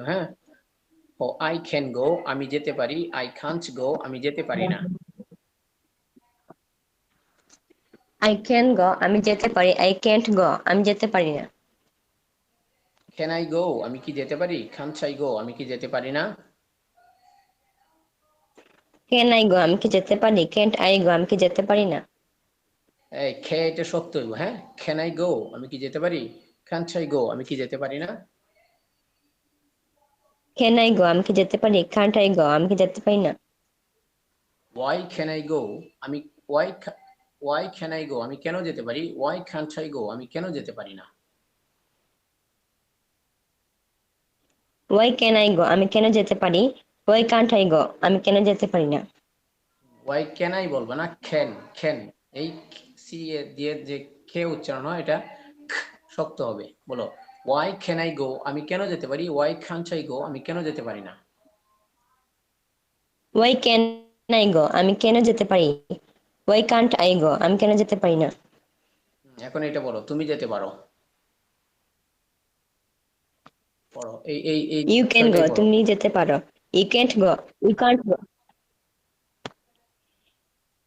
হ্যাঁ ও I can go আমি যেতে পারি আই কান্ট গো আমি যেতে পারি না আই ক্যান গো আমি যেতে পারি আই ক্যান্ট গো আমি যেতে পারি না ক্যান আই গো আমি কি যেতে পারি কান্ট আই গো আমি কি যেতে পারি না ক্যান আই গো আমি কি যেতে পারি ক্যান্ট আই গো আমি কি যেতে পারি না এই খে এটা হইবো, হ্যাঁ ক্যান আই গো আমি কি যেতে পারি কান্ট আই গো আমি কি যেতে পারি না ক্যান আই গো আমি কি যেতে পারি? কান্ট আই গো আমি কি যেতে পারি না? ওয়াই ক্যান আই গো আমি why why can I go আমি কেন যেতে পারি? ওয়াই কান্ট আই গো আমি কেন যেতে পারি না? ওয়াই ক্যান আই গো আমি কেন যেতে পারি? ওয়াই কান্ট আই গো আমি কেন যেতে পারি না? ওয়াই ক্যান আই বলব না? ক্যান ক্যান এই সি দিয়ে যে খে উচ্চারণ হয় এটা শক্ত হবে। বলো। ওয়াই ক্যান আই গো আমি কেন যেতে পারি? ওয়াই কান্ট আই গো আমি কেন যেতে পারি না? ওয়াই ক্যান আই গো আমি কেন যেতে পারি? ওয়াই কান্ট আই গো আমি কেন যেতে পারি না? এখন এটা বলো তুমি যেতে পারো। পড়ো এই এই এই ইউ ক্যান গো তুমি যেতে পারো। You can't go you can't go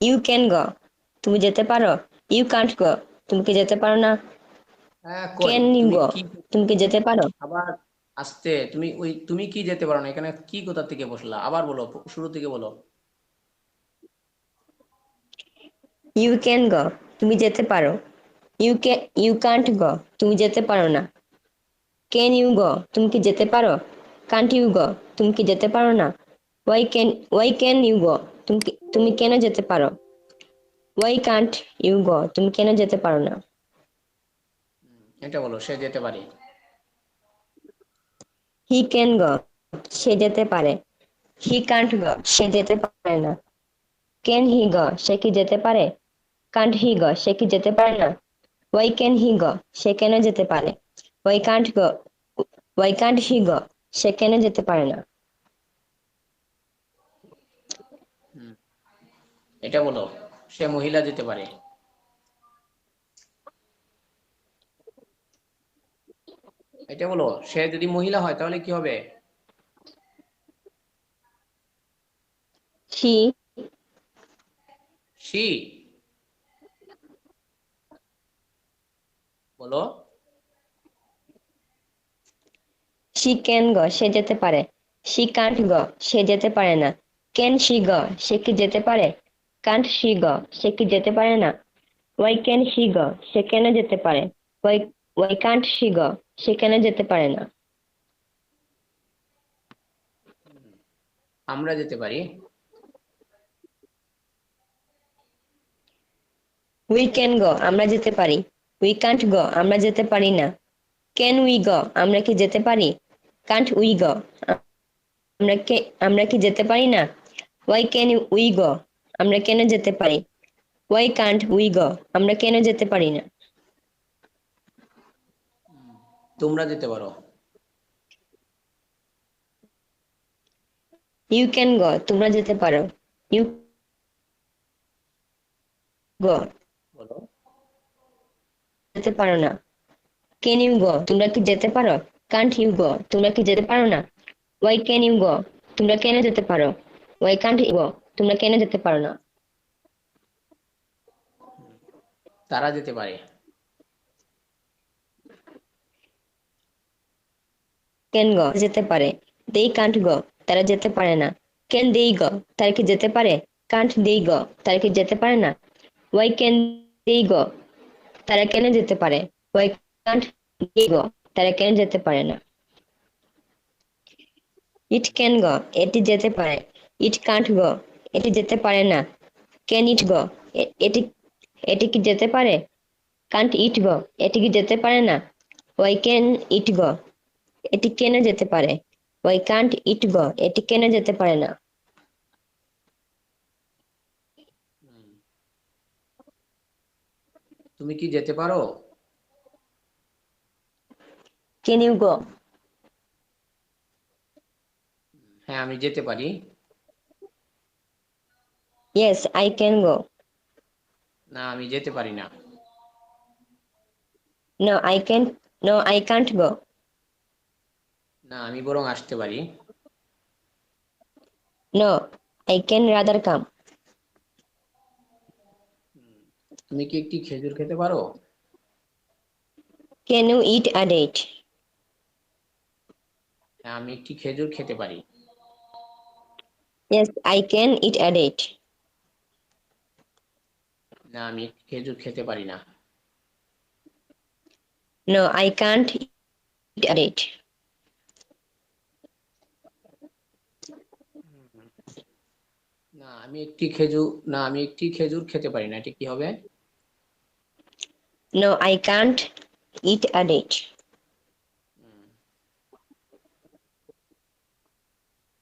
you can go তুমি যেতে পারো। ইউ কান্ট গো তুমি কি যেতে পারো না? ক্যান ইউ তুমি গো কি তুমি কি যেতে পারো? আবার আসতে তুমি ওই তুমি কি যেতে পারো না? এখানে কি কোথা থেকে বসলা? আবার বলো শুরু থেকে বলো। ইউ ক্যান গো তুমি যেতে পারো। You can you can't go তুমি যেতে পারো না। ক্যান ইউ গো তুমি কি যেতে পারো? কান্ট ইউ গো তুমি কি যেতে পারো না? Why can why can you go তুমি তুমি কেন যেতে পারো? ওয়াই কান্ট ইউ গো তুমি কেন যেতে পারো না? এটা বলো সে যেতে পারে। হি ক্যান গো সে যেতে পারে। হি কান্ট গো সে যেতে পারে না। ক্যান হি গো সে কি যেতে পারে? কান্ট হি গো সে কি যেতে পারে না? ওয়াই ক্যান হি গো সে কেন যেতে পারে? Why can't go why can't he go সে কেন যেতে পারে না? এটা বলো সে মহিলা যেতে পারে। এটা বলো সে যদি মহিলা হয় তাহলে কি হবে? সি বলো। শি ক্যান গো সে যেতে পারে। শি কান্ট গো সে যেতে পারে না। ক্যান শি গো সে কি যেতে পারে? কান্ট শি গো সে কি যেতে পারে না? ওয়াই ক্যান শি গো সে কেন যেতে পারে? Why why can't she go সে কেন যেতে পারে না। আমরা যেতে পারি। উই ক্যান গো আমরা যেতে পারি। উই কান্ট গো আমরা যেতে পারি না। ক্যান উই গো আমরা কি যেতে পারি? কান্ট উই গো আমরা কে আমরা কি যেতে পারি না? ওয়াই ক্যান উই গো আমরা কেন যেতে পারি? ওয়াই কান্ট উই গো আমরা কেন যেতে পারি না? তোমরা যেতে পারো। ইউ ক্যান গো তোমরা যেতে পারো। ইউ গো বলো। যেতে পারো না। ক্যান ইউ গো তোমরা কি যেতে পারো? কান্ট ইউ গো তোমরা কি যেতে পারো না? ওয়াই ক্যান ইউ গো তোমরা কেন যেতে পারো? ওয়াই কান্ট ইউ গো তোমরা কেন যেতে পারো না? তারা যেতে পারে। Can go? যেতে পারে। দেই কান্ট গো, তারা যেতে পারে না। ক্যান দেই গো, তারা কি যেতে পারে? কান্ট দেই গো, তারা কি যেতে পারে না? ওয়াই ক্যান দেই গো, তারা কেন যেতে পারে? ওয়াই কান্ট দেই গো, তারা কেন যেতে পারে না? ইট ক্যান গো, এটি যেতে পারে। ইট কান্ট গো, এটি যেতে পারে না। ক্যান ইট গো এটি এটি কি যেতে পারে? কান্ট ইট গো, এটি কি যেতে পারে না? ওয়াই ক্যান ইট গো এটি কেন যেতে পারে? ওয়াই কান্ট ইট গো এটি কেন যেতে পারে না? তুমি কি যেতে পারো? ক্যান ইউ গো হ্যাঁ আমি যেতে পারি। ইয়েস আই ক্যান গো না আমি যেতে পারি না। No I can no I can't go না আমি বরং আসতে পারি। No I can rather come তুমি কি একটি খেজুর খেতে পারো? Can you eat a date আমি একটি খেজুর খেতে পারি। Yes I can eat a date না আমি খেজুর খেতে পারি না। No I can't eat a date না আমি একটি খেজুর না আমি একটি খেজুর খেতে পারি না এটা কি হবে? No, I can't eat a date.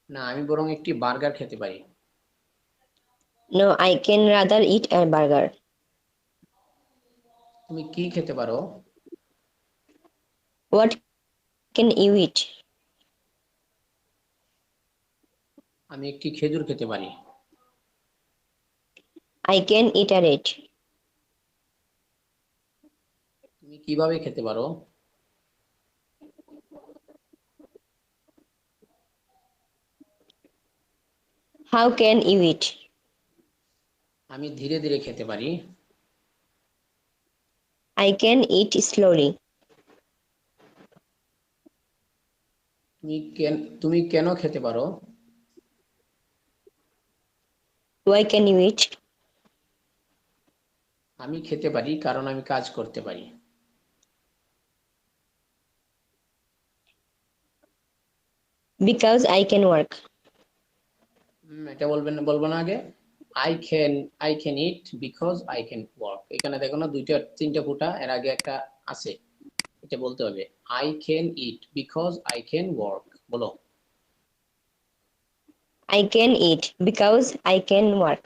না আমি বরং একটি বার্গার খেতে পারি। No, I can rather eat a burger তুমি কি খেতে পারো? What ক্যান ইউ ইট আমি একটি খেজুর খেতে পারি। I can date. তুমি কীভাবে খেতে পারো How can you eat? আমি ধীরে ধীরে খেতে পারি I can eat slowly. তুমি কেন তুমি কেন খেতে পারো Why can you eat? আমি খেতে পারি কারণ আমি কাজ করতে পারি। Because I can work. এটা বলবেন বলব না আগে? I can I can eat because I can work এখানে দেখো না দুইটা তিনটা ফুটা এর আগে একটা আছে। এটা বলতে হবে I can eat because I can work বলো। I can eat because I can work.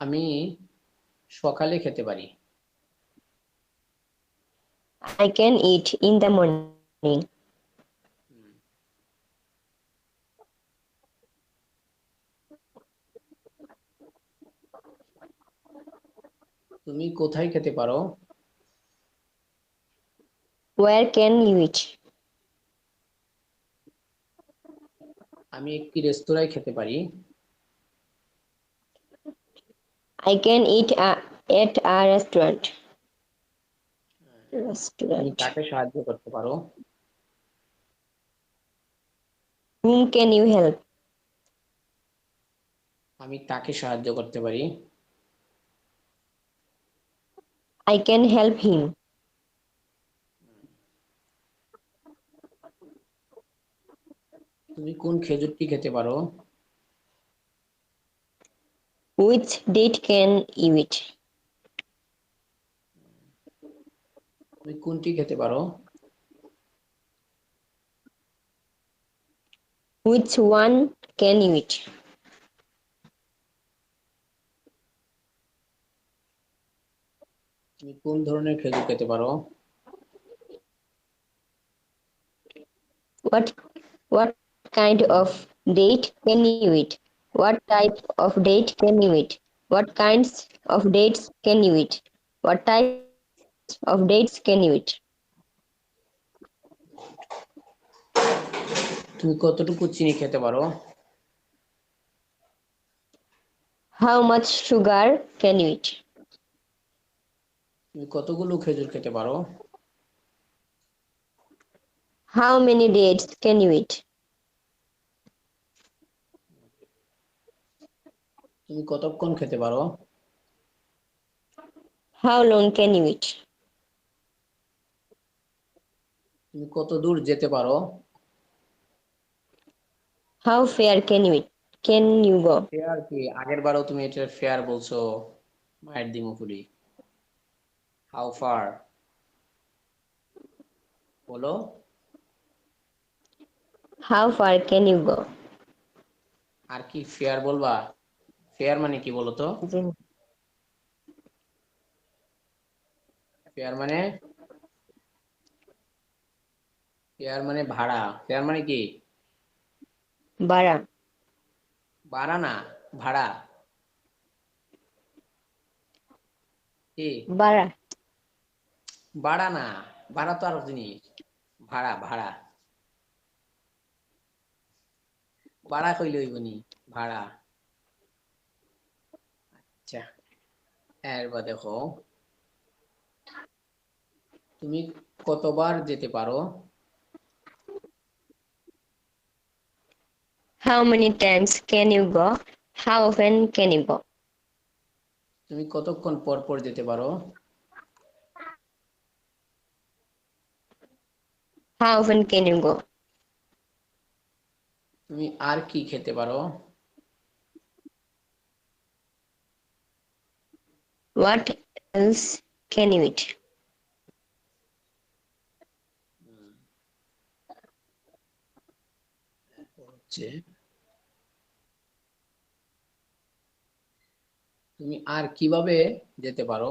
আমি সকালে খেতে পারি। I can eat in the morning তুমি কোথায় খেতে পারো? ওয়ার ক্যান ইউ ইট আমি একটি রেস্তোরাঁয় খেতে পারি। I can eat a- at a restaurant. Restaurant. তাকে সাহায্য করতে পারো Whom can you help? আমি তাকে সাহায্য করতে পারি I can help him. তুমি কোন খেজুরটি খেতে পারো Which date can you eat? তুমি কোনটি খেতে পারো Which one can you eat? তুমি কোন ধরনের খেজুর খেতে পারো What what kind of date can you eat? What type of date can you eat? What kinds of dates can you eat? What types of dates can you eat? তুমি কতটুকু চিনি খেতে পারো How much sugar can you eat? তুমি কতগুলো খেজুর খেতে পারো How many dates can you eat? তুমি কতক্ষণ খেতে পারো? How long can you eat তুমি কত দূর যেতে পারো? How fair can you eat? Can you go? Fair কি? আগের বারও তুমি এটা ফেয়ার বলছো মায়ের দিমুকুলি হাউ ফার বলো। How far can you go? আর কি ফেয়ার বলবা? ফেয়ার মানে কি বলো তো জি ফেয়ার মানে? ফেয়ার মানে ভাড়া। ফেয়ার মানে কি? বাড়া ভাড়া না ভাড়া। কি? বাড়া ভাড়া না ভাড়া তো আরও জিনিস। ভাড়া ভাড়া। ভাড়া কইলে হইব নি ভাড়া আচ্ছা এরপর দেখো তুমি কতবার যেতে পারো How many times can you go? How often can you go? তুমি কতক্ষণ পর পর যেতে পারো How often can you go? তুমি আর কি খেতে পারো what else can you eat? তুমি আর কীভাবে যেতে পারো?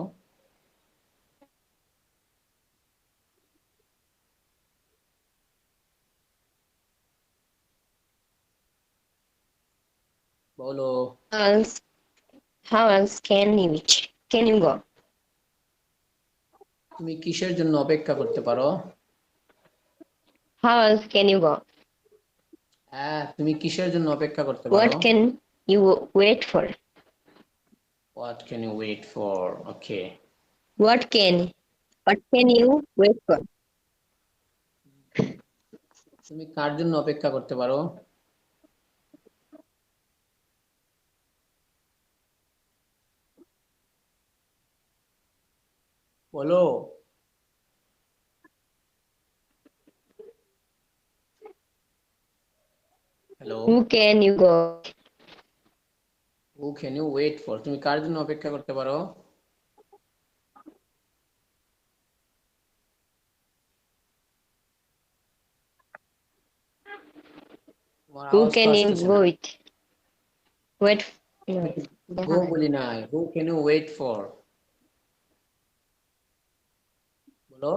বলো। How can you Can you go? তুমি কিসের জন্য অপেক্ষা করতে পারো How else can you go? হ্যাঁ তুমি কিসের জন্য অপেক্ষা করতে পারো What can you wait for? What can you wait for? Okay. What can what can you wait for? তুমি কার জন্য অপেক্ষা করতে পারো বলো hello Who can you go? Who can you wait for তুমি কার জন্য অপেক্ষা করতে পারো তোমার Who আওয়াজ তো can you আসতেছে go না। with? Wait. No, গো বলি নাই who can you wait for বলো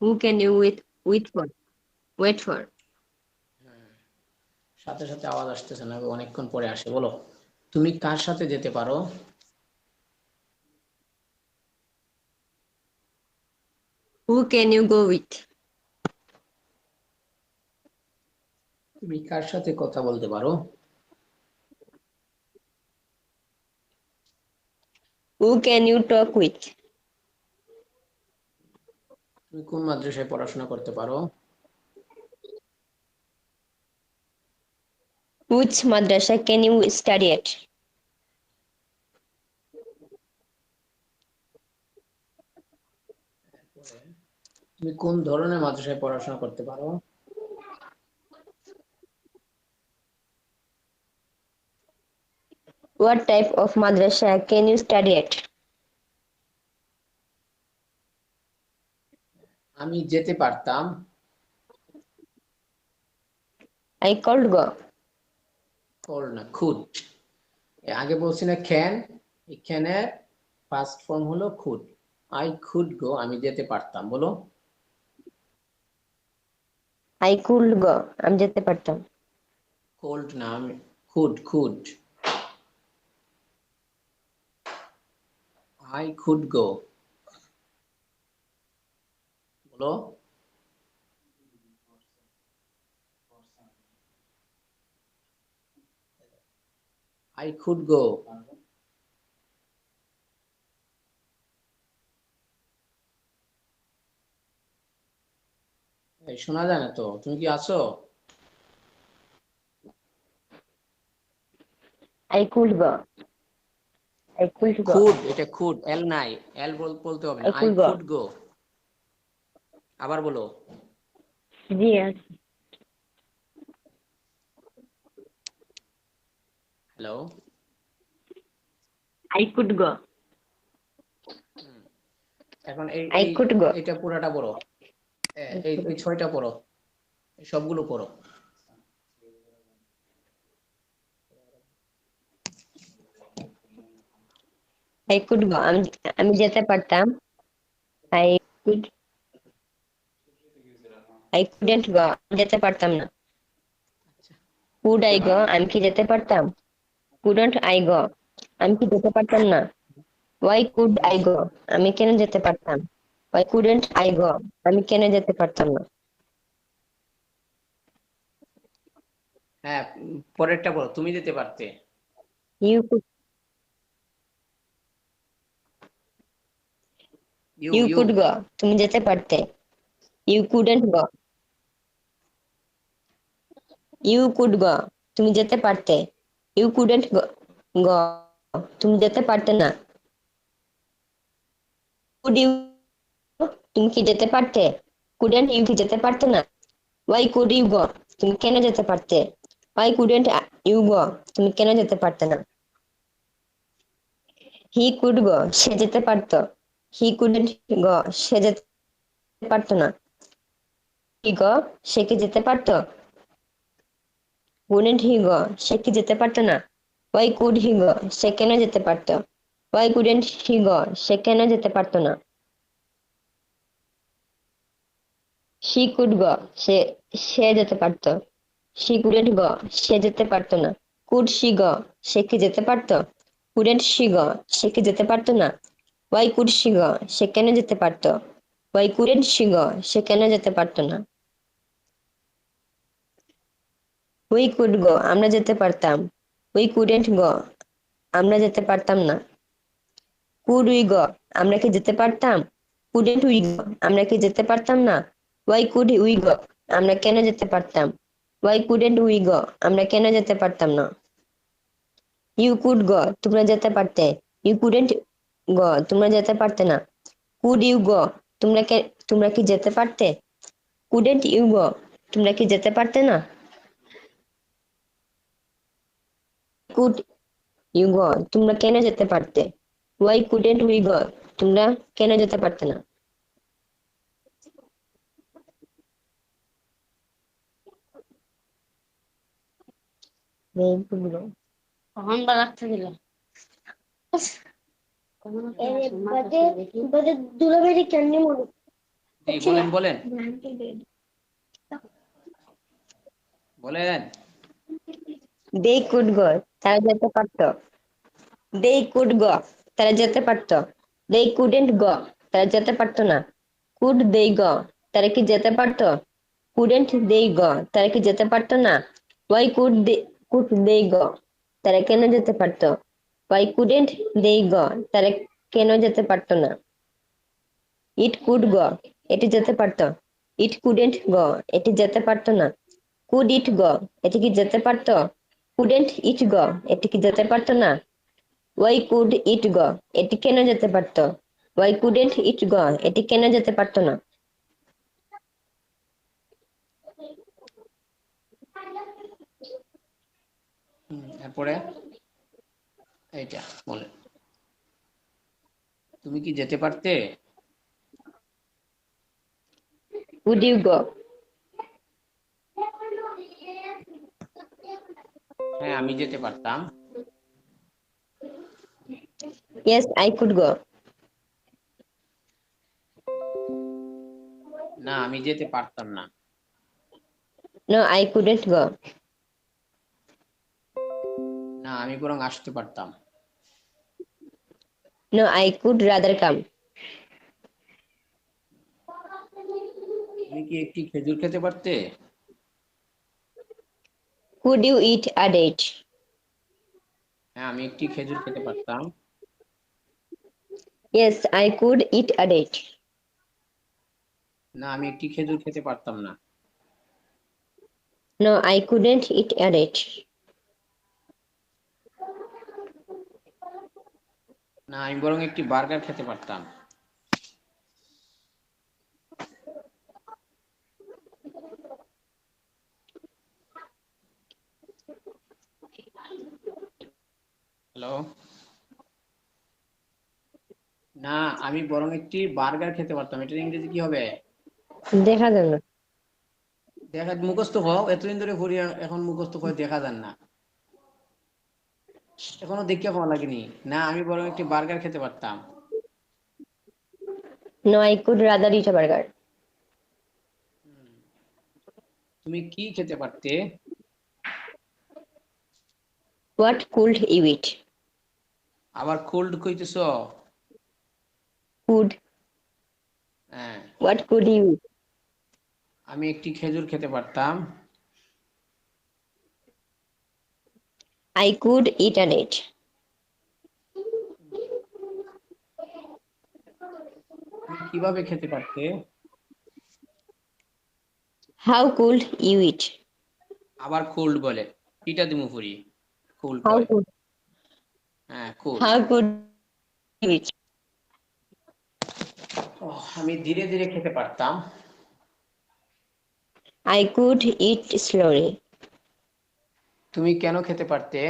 Who can you wait wait for? Wait for. সাথে সাথে আওয়াজ আসতেছে না অনেকক্ষণ পরে আসে বলো তুমি কার সাথে যেতে পারো Who can you go with? তুমি কার সাথে কথা বলতে পারো Who can you talk with? তুমি কোন মাদ্রাসায় পড়াশোনা করতে পারো? উচ মাদ্রাসা ক্যান ইউ স্টাডি তুমি কোন ধরনের মাদ্রাসায় পড়াশোনা করতে পারো? What type of madrasa can you study at আমি যেতে পারতাম I could go. কল না খুড আগে বলছি না ক্যান এখানে ফার্স্ট ফর্ম হলো খুড আই খুড গো আমি যেতে পারতাম বলো I could go. আমি যেতে পারতাম। কোল্ড না আমি could could I could go বলো আই খুড গো শোনা যায় না তো তুমি কি আছো I could go. I could go. Could এটা খুড এল নাই এল বলতে হবে না I could go. Could go আবার বলো। জি আছে। হ্যালো। I could go. এখন এই এই- could go. এটা পুরাটা পড়ো। এই এই ছয়টা পড়ো। সবগুলো পড়ো। আই কুড গো আমি আমি যেতে পারতাম। I could I couldn't go যেতে পারতাম না। কুড আই গো আমি কি যেতে পারতাম? কুডন্ট আই গো আমি কি যেতে পারতাম না? ওয়াই কুড আই গো আমি কেন যেতে পারতাম? ওয়াই কুডেন্ট আই গো আমি কেন যেতে পারতাম না? হ্যাঁ পরেরটা বলো তুমি যেতে পারতে? You could you could go তুমি যেতে পারতে। You couldn't go you could go তুমি যেতে পারতে। ইউ কুডেন্ট গো তুমি যেতে পারতে না। কুড ইউ তুমি কি যেতে পারতে? কুডেন্ট ইউ কি যেতে পারতে না? ওয়াই কুড ইউ গো তুমি কেন যেতে পারতে? ওয়াই কুডেন্ট ইউ গো তুমি কেন যেতে পারতে না? হি কুড গো সে যেতে পারতো। হি কুডেন্ট গো সে যেতে পারতো না। গো, সে কি যেতে পারতো? কুডেন্ট হি গো, সে কি যেতে পারতো না? ওয়াই কুড হি গো, সে কেন যেতে পারতো? ওয়াই কুডেন্ট হি গো, সে যেতে পারতো না? শি কুড গো, সে সে যেতে পারতো। শি কুডেন্ট গো, সে যেতে পারতো না। কুড গো, সে কি যেতে পারতো? কুডেন্ট শি গো, সে কি যেতে পারতো না? ওয়াই কুড গো, সে কেন যেতে পারতো? ওয়াই কুডেন্ট গো সে কেন যেতে পারতো না? উই কুড গো, আমরা যেতে পারতাম। উই কুডেন্ট গো, আমরা যেতে পারতাম না। কুড উই গো, আমরা কি যেতে পারতাম? কুডেন্ট উই গো, আমরা কি যেতে পারতাম না? ওয়াই কুড উই গো, আমরা কেন যেতে পারতাম? ওয়াই কুডেন্ট উই গো, আমরা কেন যেতে পারতাম না? ইউ কুড গো, তোমরা যেতে পারতে। ইউ কুডেন্ট গো, তোমরা যেতে পারতে না। কুড ইউ গো তোমরা কে তোমরা কি যেতে পারতে? কুডেন্ট ইউ গো তোমরা কি যেতে পারতে না? কুড ইউ গো তোমরা কেন যেতে পারতে? ওয়াই কুডেন্ট উই গো তোমরা কেন যেতে পারতে না? এইগুলো কখন বা লাগতে দিল কেমনি মনে বলেন বলেন বলেন দে কুড গো তারা যেতে পারতো দে কুড গো তারা যেতে পারতো দে কুডেন্ট গো তারা যেতে পারতো না কুড দে গো তারা কি যেতে পারতো কুডেন্ট দে গো তারা কি যেতে পারতো না why could they could they go তারা কেন যেতে পারতো ওয়াই কুডেন্ট দে গো তারা কেন যেতে পারতো না? ইট কুড গো এটি যেতে পারতো। ইট কুডেন্ট গো এটি যেতে পারতো না। কুড ইট গো এটি কি যেতে পারতো? কুডেন্ট ইট গো এটি কি যেতে পারতো না? ওয়াই কুড ইট গো এটি কেন যেতে পারতো? ওয়াই কুডেন্ট ইট গো এটি কেন যেতে পারতো না? এরপরে? এইটা বলেন তুমি কি যেতে পারতে? কুড ইউ গো হ্যাঁ আমি যেতে পারতাম। ইয়েস আই কুড গো না আমি যেতে পারতাম না। নো আই কুডেন্ট গো না আমি বরং আসতে পারতাম। No I could rather come তুমি কি একটি খেজুর খেতে পারতে? Could you eat a date হ্যাঁ আমি একটি খেজুর খেতে পারতাম। Yes I could eat a date না আমি একটি খেজুর খেতে পারতাম না। No I couldn't eat a date না আমি বরং একটি বার্গার খেতে পারতাম। হ্যালো না আমি বরং একটি বার্গার খেতে পারতাম। এটার ইংরেজি কি হবে? দেখা না দেখা মুখস্থ হও। এতদিন ধরে পড়ি এখন মুখস্থ করে দেখা যান না। এখনও দেখিয়া পাওয়া লাগেনি না আমি বরং একটি বার্গার খেতে পারতাম No, I could rather eat a burger. তুমি কি খেতে পারতে What could you eat? আবার কোল্ড কইতেছ Could. হ্যাঁ could you eat? আমি একটি খেজুর খেতে পারতাম I could eat a date. কীভাবে খেতে পারতে How could you eat? আবার কোল্ড বলে কিটা দিমু পুরি কোল্ড How বলে হ্যাঁ cold how could you eat? আমি ধীরে ধীরে খেতে পারতাম I could eat slowly. তুমি কেন খেতে পারতে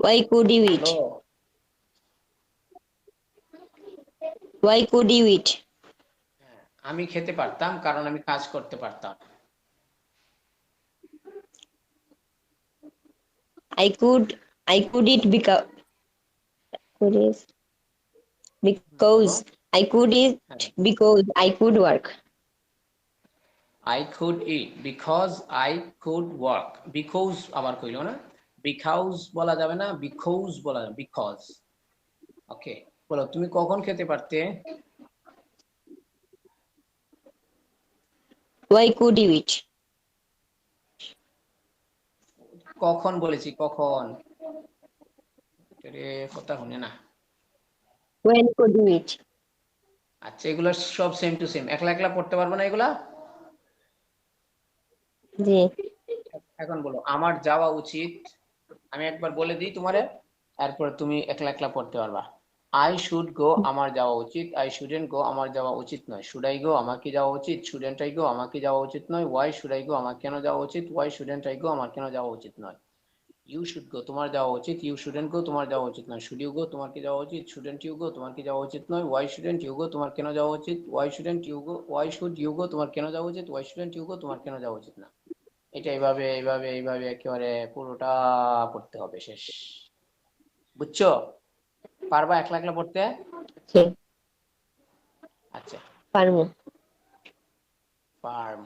Why could you eat? Why could you eat? আমি খেতে পারতাম কারণ আমি কাজ করতে পারতাম I could I could eat because because I could eat because I could work. I could eat because I could work because আবার কইলো না because বলা যাবে না because বলা যাবে because ওকে বলো তুমি কখন খেতে পারতে Why could you eat? কখন বলেছি কখন রে কথা শুনে না When could you eat? আচ্ছা এগুলো সব সেম টু সেম একলা একলা পড়তে পারব না এগুলা? জি। এখন বলো আমার যাওয়া উচিত আমি একবার বলে দিই তোমারে এরপর তুমি একলা একলা পড়তে পারবা। আই শুড গো আমার যাওয়া উচিত। আই শুডেন্ট গো আমার যাওয়া উচিত নয়। শুড আই গো আমাকে যাওয়া উচিত? শুডেন্ট আই গো আমাকে যাওয়া উচিত নয়। ওয়াই শুড আই গো আমার কেন যাওয়া উচিত? ওয়াই শুডেন্ট আই গো আমার কেন যাওয়া উচিত নয়? ইউ শুড গো তোমার যাওয়া উচিত ইউ শুডেন্ট গো তোমার যাওয়া উচিত নয়। শুড ইউ গো তোমার কি যাওয়া উচিত? শুডেন্ট ইউ গো তোমার কি যাওয়া উচিত নয়। ওয়াই শুডেন্ট ইউ গো তোমার কেন যাওয়া উচিত? Why shouldn't you go why should you go তোমার কেন যাওয়া উচিত? ওয়াই শুডেন্ট ইউ গো তোমার কেন যাওয়া উচিত না। এটা এইভাবে এইভাবে এইভাবে একেবারে পুরোটা পড়তে হবে শেষ। বুঝছ? পারবা একলা একলা পড়তে? আচ্ছা। পারব। পারব।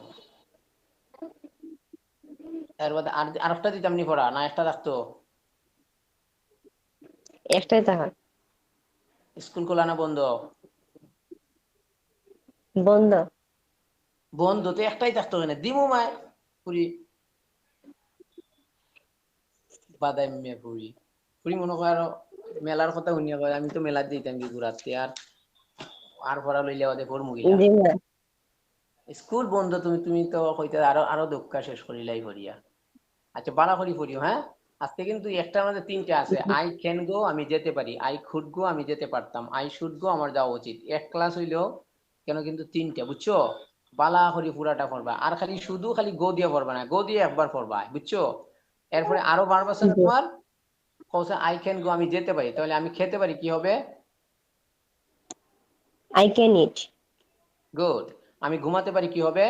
এর বাদে আর আরেকটা দিতাম নি পড়া না একটা রাখতো? একটাই টাকা স্কুল খোলা না বন্ধ? বন্ধ। বন্ধ তো একটাই থাকতো কেন দিমু মায় পুরি। বাদাম মে পুরি। পুরি মনে কর মেলার কথা শুনিয়া কয় আমি তো মেলার দিতাম কি ঘুরাতে আর আর পড়া লইলে ওদের পড়মু গিলা স্কুল বন্ধ তুমি তুমি তো কইতে আরও আরও দক্ষ শেষ করিলাই করিয়া আচ্ছা বাড়া করি পড়িও হ্যাঁ? আজকে কিন্তু একটার মধ্যে তিনটে আছে। আই ক্যান গো আমি যেতে পারি। আই খুড গো আমি যেতে পারতাম। আই শুড গো আমার যাওয়া উচিত। এক ক্লাস হইলেও কেন কিন্তু তিনটে বুঝছ? বালা করি পুরাটা পড়বা। আর খালি শুধু খালি গো দিয়ে পড়বা না গো দিয়ে একবার পড়বা বুঝছ? এরপরে আরও বারবার আছে তোমার কৌশে আই ক্যান গো আমি যেতে পারি। তাহলে আমি খেতে পারি কি হবে? I can eat. গুড আমি ঘুমাতে পারি কি হবে?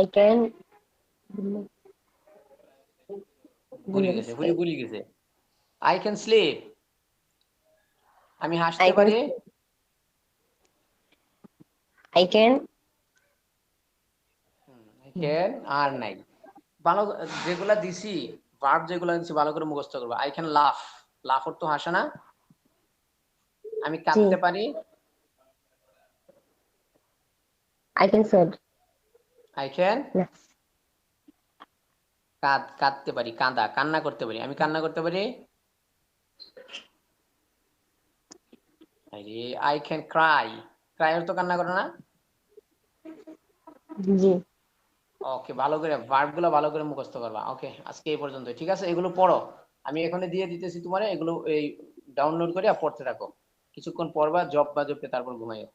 I can ভুলে গেছে ভুলে ভুলে গেছে। আই ক্যান স্লিপ আমি হাসতে পারি? I can ক্যান আর নাই। ভালো যেগুলা দিছি ভার্ব যেগুলা দিছি ভালো করে মুখস্থ করব। আই ক্যান লাফ লাফ তো হাসে না। আমি কাঁদতে পারি? I can sad. I can কাঁদ কাঁদতে পারি কাঁদা কান্না করতে পারি। আমি কান্না করতে পারি? আরে আই ক্যান ক্রাই ক্রাই তো কান্না করে না? জি। ওকে ভালো করে ভার্বগুলো ভালো করে মুখস্থ করবা। ওকে আজকে এই পর্যন্ত ঠিক আছে? এগুলো পড়ো। আমি এখানে দিয়ে দিতেছি তোমারে। এগুলো এই ডাউনলোড করে আর পড়তে থাকো। কিছুক্ষণ বা জব বা জবকে তারপর ঘুমাইও।